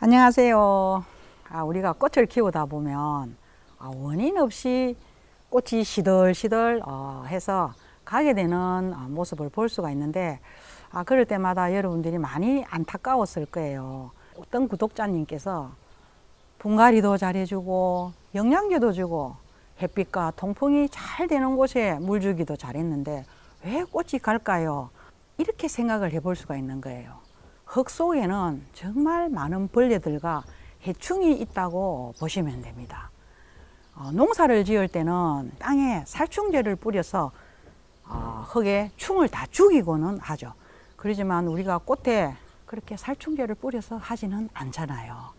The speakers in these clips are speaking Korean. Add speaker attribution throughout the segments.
Speaker 1: 안녕하세요. 아, 우리가 꽃을 키우다 보면 아, 원인 없이 꽃이 시들시들 어, 해서 가게 되는 어, 모습을 볼 수가 있는데 아, 그럴 때마다 여러분들이 많이 안타까웠을 거예요. 어떤 구독자님께서 분갈이도 잘해주고 영양제도 주고 햇빛과 통풍이 잘 되는 곳에 물 주기도 잘했는데 왜 꽃이 갈까요? 이렇게 생각을 해볼 수가 있는 거예요. 흙 속에는 정말 많은 벌레들과 해충이 있다고 보시면 됩니다. 어, 농사를 지을 때는 땅에 살충제를 뿌려서 어, 흙에 충을 다 죽이고는 하죠. 그러지만 우리가 꽃에 그렇게 살충제를 뿌려서 하지는 않잖아요.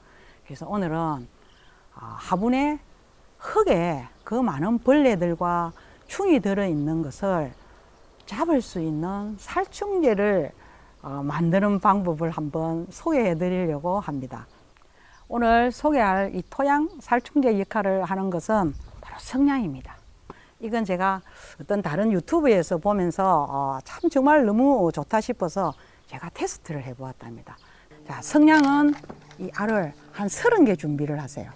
Speaker 1: 그래서 오늘은 어, 화분에 흙에 그 많은 벌레들과 충이 들어 있는 것을 잡을 수 있는 살충제를 어, 만드는 방법을 한번 소개해 드리려고 합니다. 오늘 소개할 이 토양 살충제 역할을 하는 것은 바로 성냥입니다. 이건 제가 어떤 다른 유튜브에서 보면서 어, 참 정말 너무 좋다 싶어서 제가 테스트를 해 보았답니다. 자, 성냥은 이 알을 한 서른 개 준비를 하세요.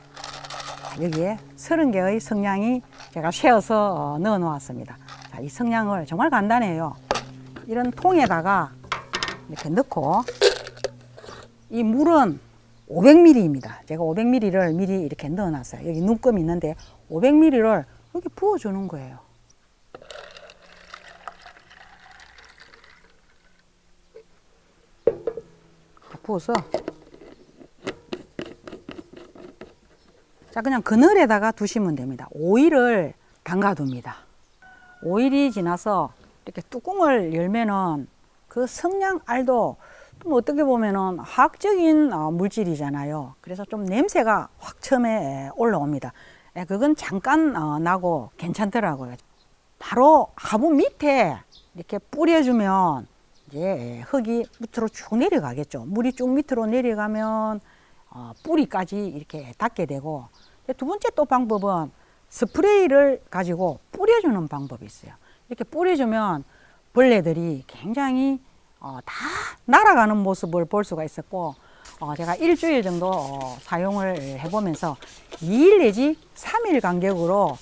Speaker 1: 여기에 서른 개의 성냥이 제가 세어서 어, 넣어 놓았습니다. 자, 이 성냥을 정말 간단해요. 이런 통에다가 이렇게 넣고 이 물은 500ml입니다. 제가 500ml를 미리 이렇게 넣어 놨어요. 여기 눈금이 있는데 500ml를 여기 부어 주는 거예요. 자, 부어서 자 그냥 그늘에다가 두시면 됩니다. 오일을 담가둡니다. 오일이 지나서 이렇게 뚜껑을 열면은 그 성냥 알도 좀 어떻게 보면은 화학적인 어, 물질이잖아요. 그래서 좀 냄새가 확 처음에 올라옵니다. 예, 그건 잠깐 어, 나고 괜찮더라고요. 바로 화분 밑에 이렇게 뿌려주면 이제 흙이 밑으로 쭉 내려가겠죠. 물이 쭉 밑으로 내려가면 어, 뿌리까지 이렇게 닿게 되고 두 번째 또 방법은 스프레이를 가지고 뿌려주는 방법이 있어요. 이렇게 뿌려주면 벌레들이 굉장히 어, 다 날아가는 모습을 볼 수가 있었고 어, 제가 일주일 정도 어, 사용을 해보면서 2일 내지 3일 간격으로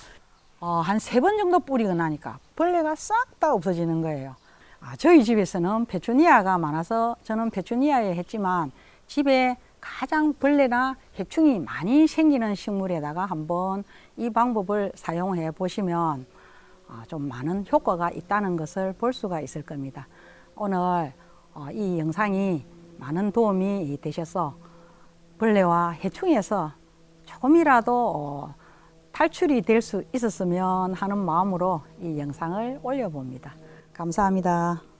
Speaker 1: 어, 한 세 번 정도 뿌리고 나니까 벌레가 싹 다 없어지는 거예요. 아, 저희 집에서는 페추니아가 많아서 저는 페추니아에 했지만 집에 가장 벌레나 해충이 많이 생기는 식물에다가 한번 이 방법을 사용해 보시면 어, 좀 많은 효과가 있다는 것을 볼 수가 있을 겁니다. 오늘 어, 이 영상이 많은 도움이 되셔서 벌레와 해충에서 조금이라도 어, 탈출이 될 수 있었으면 하는 마음으로 이 영상을 올려봅니다. 감사합니다.